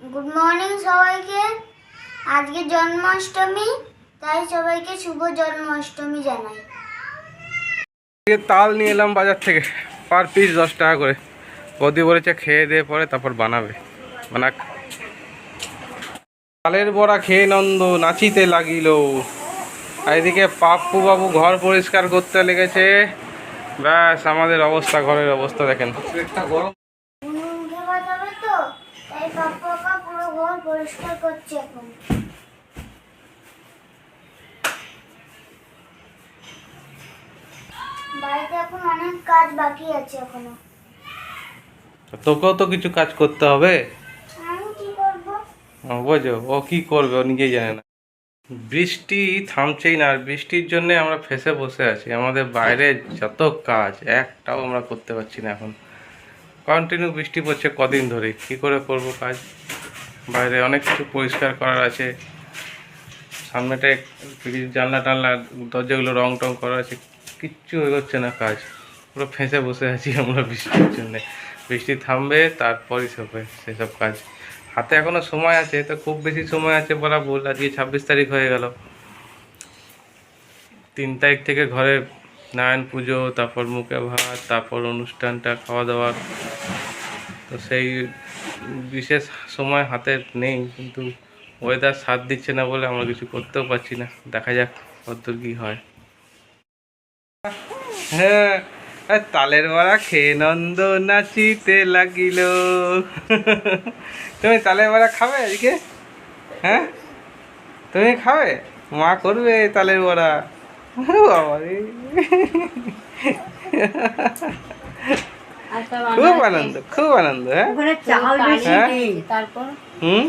Good morning সবাইকে। আজকে জন্মাষ্টমী তাই সবাইকে শুভ জন্মাষ্টমী জানাই। আজকে তাল নিয়ে এলাম বাজার থেকে পার পিস দশ টাকা করে। বৌদি বলেছে খেয়ে দিয়ে পরে তারপর বানাবে। বানাক। তালের বড়া খেয়ে নন্দ নাচিতে লাগিল। আর এদিকে পাপ্পু বাবু ঘর পরিষ্কার করতে লেগেছে। ব্যাস আমাদের অবস্থা ঘরের অবস্থা দেখেন। গরম। ঘর পরিষ্কার করছে এখন। বাড়িতে এখন অনেক কাজ বাকি আছে এখনও। তোকেও তো কিছু কাজ করতে হবে? আমি কি করব? ও, বোঝো ও কি করবে? ও নিজেই জানে না। বৃষ্টি থামছেই না আর বৃষ্টির জন্য আমরা ফেসে বসে আছি। আমাদের বাইরে যত কাজ একটাও আমরা করতে পারছি না এখন। কন্টিনিউ বৃষ্টি পড়ছে কদিন ধরে। কি করে করব কাজ? বাইরে অনেক কিছু পরিষ্কার করার আছে। সামনেটা জানলা টানলা, দরজাগুলো রং টং করা আছে। কিচ্ছু এগোচ্ছে না কাজ। পুরো ফেঁসে বসে আছি আমরা বৃষ্টির জন্য। বৃষ্টি থামবে, তারপরই হবে সেসব কাজ। হাতে এখনও সময় আছে, তো খুব বেশি সময় আছে বলা ভুল। আজকে ছাব্বিশ তারিখ হয়ে গেল। তিন তারিখ থেকে ঘরে নারায়ণ পুজো, তারপর মুখে ভাত, তারপর অনুষ্ঠানটা, খাওয়া দাওয়া। তো সেই বিশেষ সময় হাতে নেই, কিন্তু ওয়েদার সাথ দিচ্ছে না বলে আমরা কিছু করতেও পারছি না। দেখা যাক কতদূর কী হয়। হ্যাঁ তালের বড়া খেয়ে নন্দ নাচিতে লাগিল। তুমি তালের বড়া খাবে আজকে? হ্যাঁ? তুমি খাবে? মা করবে তালের বড়া। বাবা রে। খুব আনন্দ খুব আনন্দ হ্যাঁ? বেশি হ্যাঁ? নেই তারপর? হুম?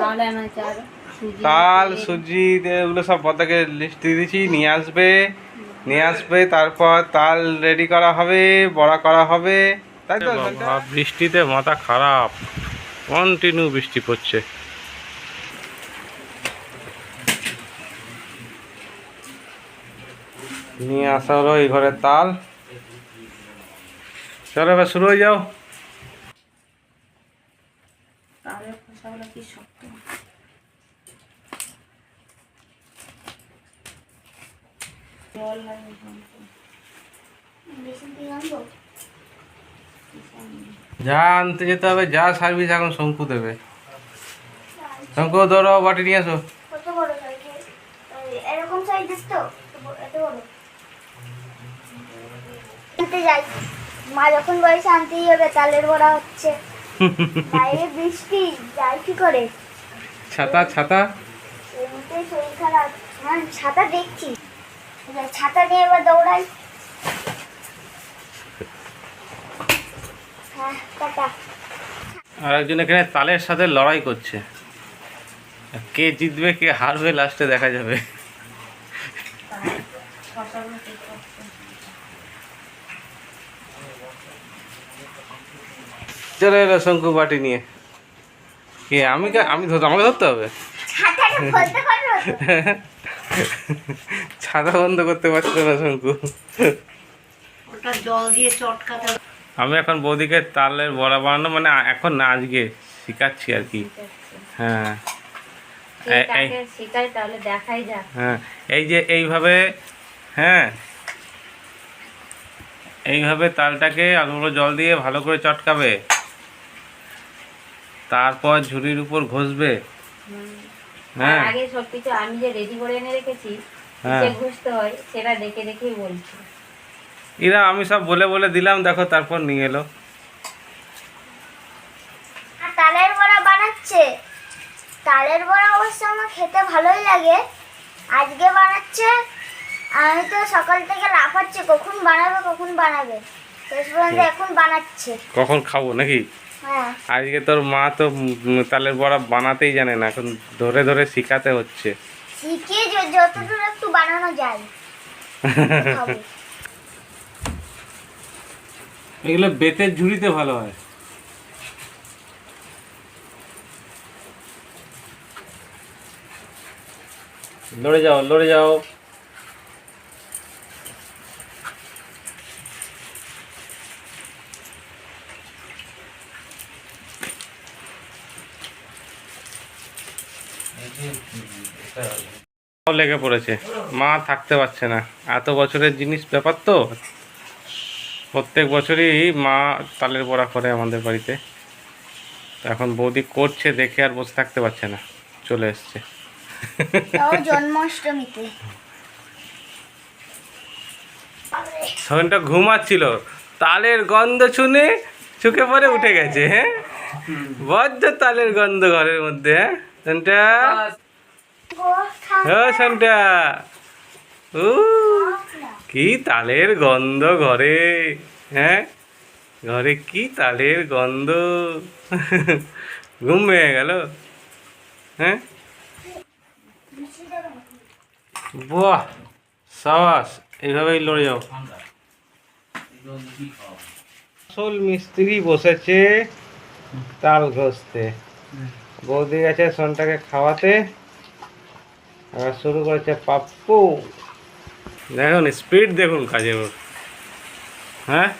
তাহলে আনা চাল সুজি তাল। সুজি এগুলো সব পতাকে লিস্ট দিয়ে দিয়েছি নিয়ে আসবে। নিয়ে আসবে তারপর তাল রেডি করা হবে বড়া করা হবে। তাই তো বৃষ্টিতে মাথা খারাপ। কন্টিনিউ বৃষ্টি পড়ছে। নিয়ে আসা হলো এই ঘরে তাল। চলো এবার শুরু হয়ে যাও। যা আনতে যেতে হবে যা সার্ভিস এখন শঙ্কু দেবে। শঙ্কু ধরো বাটি নিয়ে আসো। এরকম সাইজের তো? এত বড়। যাই। মা যখন বয়সে আনতেই হবে তালের বড়া হচ্ছে। বাইরে বৃষ্টি যাই কি করে? ছাতা ছাতা? শরীর খারাপ। হ্যাঁ ছাতা দেখছি। ছাতা নিয়ে এবার দৌড়াই। হ্যাঁ আর একজন এখানে তালের সাথে লড়াই করছে। কে জিতবে কে হারবে লাস্টে দেখা যাবে। চলে এলো শঙ্কু বাটি নিয়ে। কে আমি আমি আমাকে ধরতে হবে? ছাতা বন্ধ করতে পারছিল না শঙ্কু। ওটা জল দিয়ে চটকাতে আমি এখন বৌদিকে তালের বড়া বানানো মানে এখন না আজকে শিখাচ্ছি আর কি। হ্যাঁ। হ্যাঁ এই যে এইভাবে হ্যাঁ। এইভাবে তালটাকে আলুগুলো জল দিয়ে ভালো করে চটকাবে। তারপর ঝুড়ির উপর ঘষবে? হ্যাঁ। আগে সবকিছু আমি যে রেডি করে এনে রেখেছি হ্যাঁ। যে ঘুষতে হয় সেটা দেখে দেখেই বলছি। এরা আমি সব বলে বলে দিলাম দেখো তারপর নিয়ে এলো। তালের বড়া বানাচ্ছে। তালের বড়া অবশ্য আমার খেতে ভালোই লাগে। আজকে বানাচ্ছে আমি তো সকাল থেকে লাফাচ্ছি কখন বানাবে কখন বানাবে। শেষ পর্যন্ত এখন বানাচ্ছে। কখন খাব নাকি? আজকে তোর মা তো তালের বড়া বানাতেই জানে না এখন ধরে ধরে শিখাতে হচ্ছে। শিখে যতদূর একটু বানানো যায় এগুলো বেতের ঝুড়িতে ভালো হয়। লড়ে যাও লড়ে যাও। লেগে পড়েছে। মা থাকতে পারছে না। এত বছরের জিনিস ব্যাপার তো। প্রত্যেক বছরই মা তালের বড়া করে আমাদের বাড়িতে। এখন বৌদি করছে দেখে আর বসে থাকতে পারছে না। চলে এসছে। জন্মাষ্টমীতে। ঘুমাচ্ছিল। তালের গন্ধ শুনে চুকে পরে উঠে গেছে হ্যাঁ? বদ্ধ তালের গন্ধ ঘরের মধ্যে হ্যাঁ? সোনটা ও সোনটা ও কি তালের গন্ধ ঘরে হ্যাঁ? ঘরে কি তালের গন্ধ? ঘুম ভেঙে গেল হ্যাঁ? বাহ সাবাস এইভাবেই লড়ে যাও। আসল মিস্ত্রি বসেছে তাল ঘষতে। বৌদি গেছে সনটাকে খাওয়াতে। আর শুরু করেছে পাপ্পু। দেখুন স্পিড দেখুন কাজের ওর হ্যাঁ?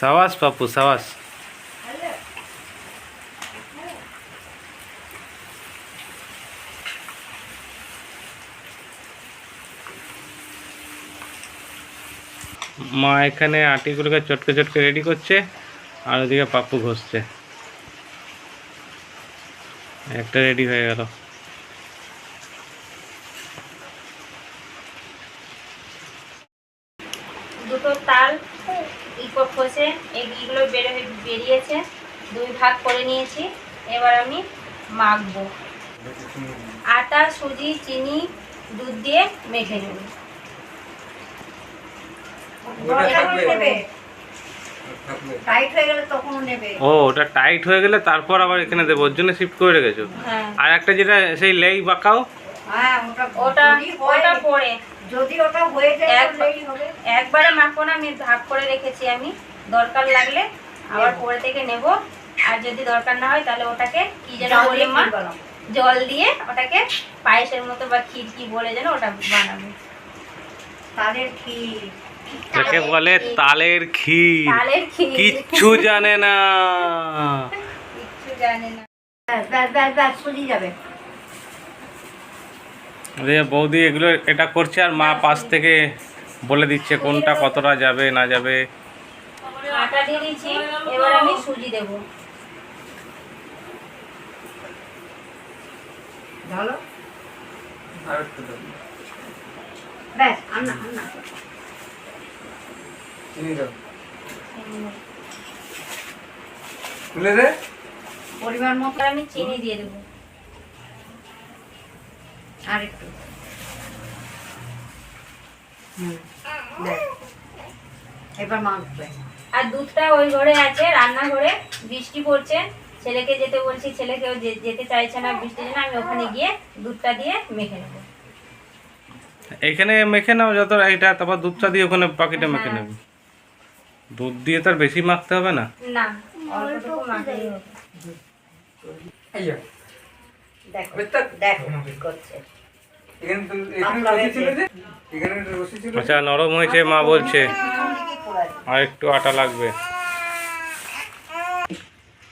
সাবাস পাপ্পু, সাবাস। মা এখানে আটিগুলোকে চটকে চটকে রেডি করছে। আর ওদিকে পাপ্পু ঘষছে। একটা রেডি হয়ে গেল। দুটো তাল খসে বেরো বেরিয়েছে। দুই ভাগ করে নিয়েছি এবার আমি মাখবো। আটা সুজি চিনি দুধ দিয়ে মেখে নেব নেবে টাইট হয়ে গেলে তখন নেবে ও ওটা টাইট হয়ে গেলে তারপর আবার এখানে দেবো ওর জন্য শিফট করে রেখেছো। হ্যাঁ। আর একটা যেটা সেই লেই বাঁকাও? হ্যাঁ একবারে না আমি ভাগ করে রেখেছি আমি। দরকার লাগলে আবার পরে থেকে নেব। আর যদি দরকার না হয় তাহলে ওটাকে কি যেন জল বলি দিয়ে মা? জল দিয়ে ওটাকে পায়েসের মতো বা ক্ষীর কি বলে যেন ওটা বানাবো। তালের ক্ষীর। যাকে বলে তালের ক্ষীর। কিচ্ছু জানে না। যে বৌদি এগুলো এটা করছে আর মা পাশ থেকে বলে দিচ্ছে কোনটা কতটা যাবে না যাবে। আটা দিয়ে দিচ্ছি। এবার আমি সুজি দেবো। ভালো ব্যাস আন্না আন্না। পরিমাণ মতো আমি চিনি দিয়ে দেবো। আর একটু। এবার মাখবে। আর দুধটা ওই ঘরে আছে রান্নাঘরে। বৃষ্টি পড়ছে। ছেলেকে যেতে বলছি ছেলেকেও যেতে চাইছে না বৃষ্টির জন্য আমি ওখানে গিয়ে দুধটা দিয়ে মেখে নেব। এখানে মেখে নাও যত এটা তারপর দুধটা দিয়ে ওখানে বাকিটা মেখে নেবে। দুধ দিয়ে তার বেশি মাখতে হবে না? না অল্পটুকু মাখলেই হবে। দেখো দেখো করছে। আচ্ছা নরম হয়েছে মা বলছে। আর একটু আটা লাগবে।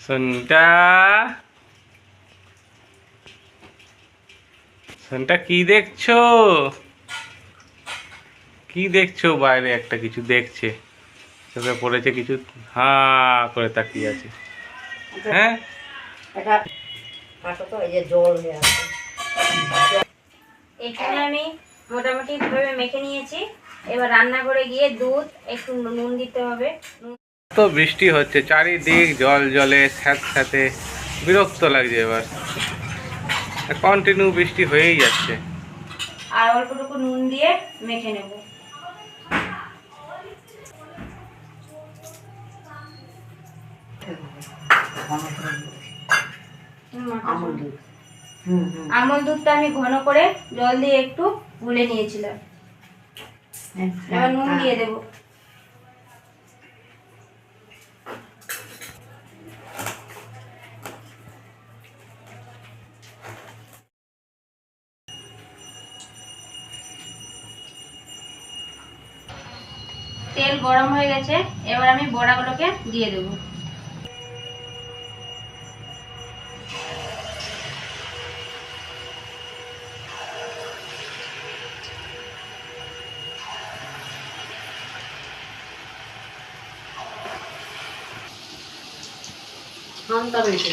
সন্টা সন্টা কি দেখছ? কি দেখছ বাইরে? একটা কিছু দেখছে। চোখে পড়েছে কিছু হা করে তাকিয়ে আছে। হ্যাঁ? এখানে আমি মোটামুটি ভাবে মেখে নিয়েছি। এবার রান্নাঘরে গিয়ে দুধ একটু নুন দিতে হবে। তো বৃষ্টি হচ্ছে চারিদিক জল জলে স্যাঁত স্যাঁতে বিরক্ত লাগছে এবার। কন্টিনিউ বৃষ্টি হয়েই যাচ্ছে। আর অল্পটুকু নুন দিয়ে মেখে নেব। আমুল দুধ। দুধটা আমি ঘন করে জল দিয়ে একটু গুলে নিয়েছিলাম। এবার নুন দিয়ে দেবো। তেল গরম হয়ে গেছে এবার আমি বড়াগুলোকে দিয়ে দেবো। আমটা রয়েছে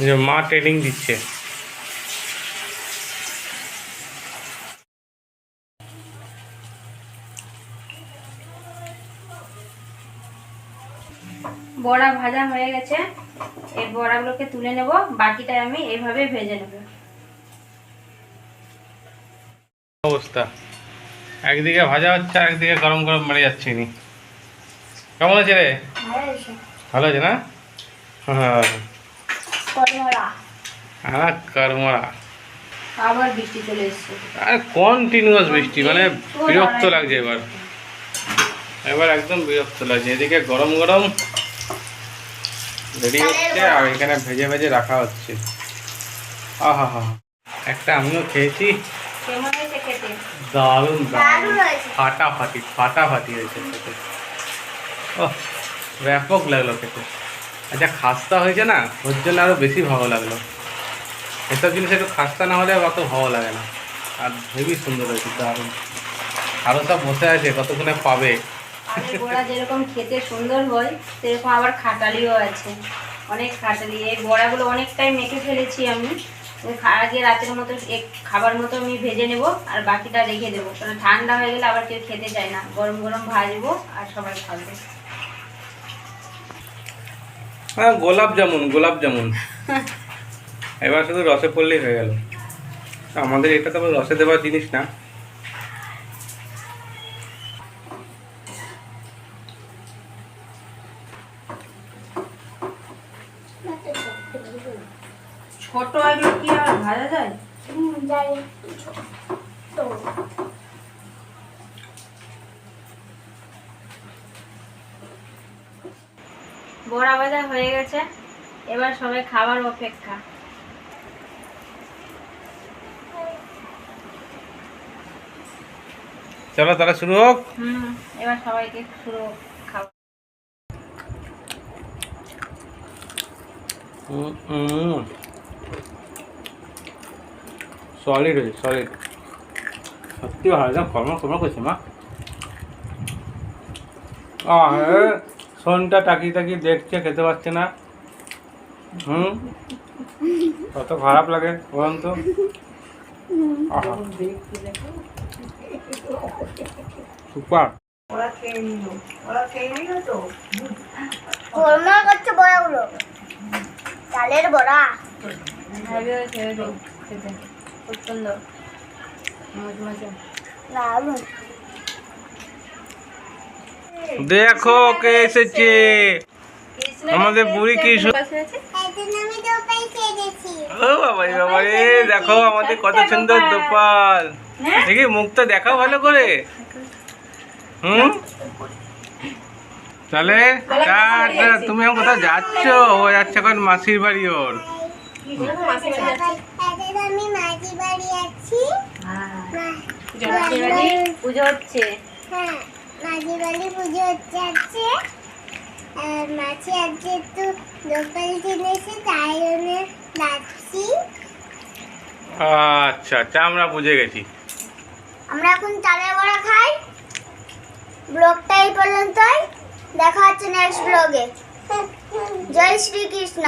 যে মা ট্রেনিং দিচ্ছে। বড়া ভাজা হয়ে গেছে। এই বড়াগুলোকে তুলে নেব বাকিটা আমি এভাবে ভেজে নেব। অবস্থা। একদিকে ভাজা হচ্ছে আর একদিকে গরম গরম মেরে যাচ্ছে নি কেমন আছে রে? ভালো আছে। না? হ্যাঁ। কর্মরা। আবার বৃষ্টি চলে এসছে। আর কন্টিনিউয়াস বৃষ্টি মানে বিরক্ত লাগছে এবার। এবার একদম বিরক্ত লাগছে। এদিকে গরম গরম রেডি হচ্ছে আর এখানে ভেজে ভেজে রাখা হচ্ছে। আহা হা একটা আমিও খেয়েছি। দারুণ দারুণ। ফাটাফাটি ফাটাফাটি হয়েছে খেতে। ও ব্যাপক লাগল খেতে। আচ্ছা খাস্তা হয়েছে না? ওর জন্য আরও বেশি ভালো লাগল। এসব জিনিস একটু খাস্তা না হলে অত ভালো লাগে না। আর হেবি সুন্দর হয়েছে দারুণ। আরও সব বসে আছে কতক্ষণে পাবে? বড়া যেরকম খেতে সুন্দর হয় সেরকম আবার খাটালিও আছে। অনেক খাটালি। এই বড়াগুলো অনেকটাই মেখে ফেলেছি আমি। আগে রাতের মতো খাবার মতো আমি ভেজে নেব আর বাকিটা রেখে দেবো। কারণ ঠান্ডা হয়ে গেলে আবার কেউ খেতে চায় না। গরম গরম ভাজবো আর সবাই খাবে। হ্যাঁ গোলাপ জামুন গোলাপ জামুন। এবার শুধু রসে পড়লেই হয়ে গেল। আমাদের এটা তো রসে দেওয়ার জিনিস না। ছোট এগুলো কি আর ভাজা যায়? হুম যাই তো। বড়া ভাজা হয়ে গেছে। এবার সবাই খাবার অপেক্ষা। চলো তাহলে শুরু হোক। হুম এবার সবাইকে শুরু হোক খাওয়া সলিড হয়েছে সলিড সত্যি ভালো একদম কর্ম কর্ম করছে মা। শোনটা তাকিয়ে তাকিয়ে দেখছে খেতে পারছে না। হুম? কত খারাপ লাগে বলুন তো। সুপার। ওরা খেয়ে নিল। ওরা খেয়ে নিল তো? কলমা করছে বড়াগুলো। চালের বড়া। দেখো কে এসেছে। আমাদের বুড়ি কি ও বাবা বাবা রে দেখো আমাদের কত সুন্দর দোপাল। দেখি, মুখটা দেখাও ভালো করে। হুম? তাহলে তুমি কোথাও যাচ্ছ? ও যাচ্ছে এখন মাসির বাড়ি ওর। আমি মাঝি বাড়ি আছি। পুজো হচ্ছে হ্যাঁ মাঝি বাড়ি পুজো হচ্ছে আছে মাছি আজকে একটু লোকাল কিনেছে তাই জন্য যাচ্ছি আচ্ছা আচ্ছা আমরা বুঝে গেছি। আমরা এখন চালের বড়া খাই। ব্লগটা এই পর্যন্তই। দেখা হচ্ছে নেক্সট ব্লগে জয় শ্রীকৃষ্ণ।